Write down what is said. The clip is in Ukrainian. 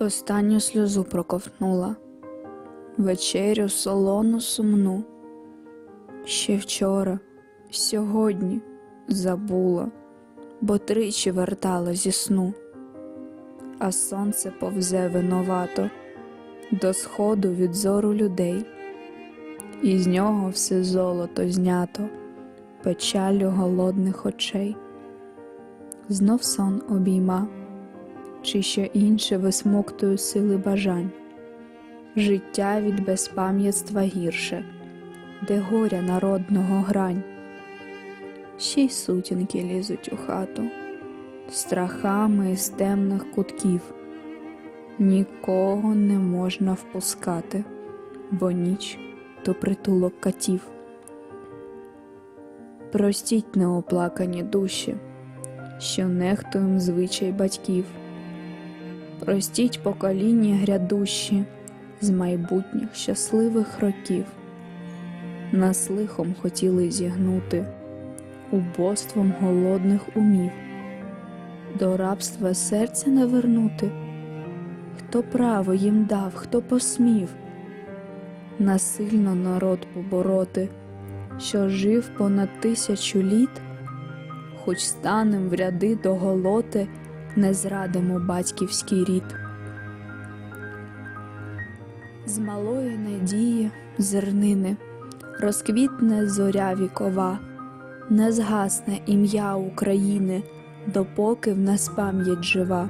Останню сльозу проковтнула, вечерю солону сумну. Ще вчора, сьогодні забула, бо тричі вертала зі сну, а сонце повзе винувато до сходу від зору людей, і з нього все золото знято, печалю голодних очей. Знов сон обійма чи що інше висмоктую сили бажань. Життя від безпам'ятства гірше, де горя народного грань. Ще й сутінки лізуть у хату, страхами із темних кутків. Нікого не можна впускати, бо ніч то притулок катів. Простіть неоплакані душі, що нехтуєм звичай батьків. Простіть покоління грядущі з майбутніх щасливих років. Нас лихом хотіли зігнути, убоством голодних умів, до рабства серця не вернути. Хто право їм дав, хто посмів насильно народ побороти, що жив понад тисячу літ, хоч станем в ряди до голоти не зрадимо батьківський рід. З малої надії зернини розквітне зоря вікова, не згасне ім'я України, допоки в нас пам'ять жива.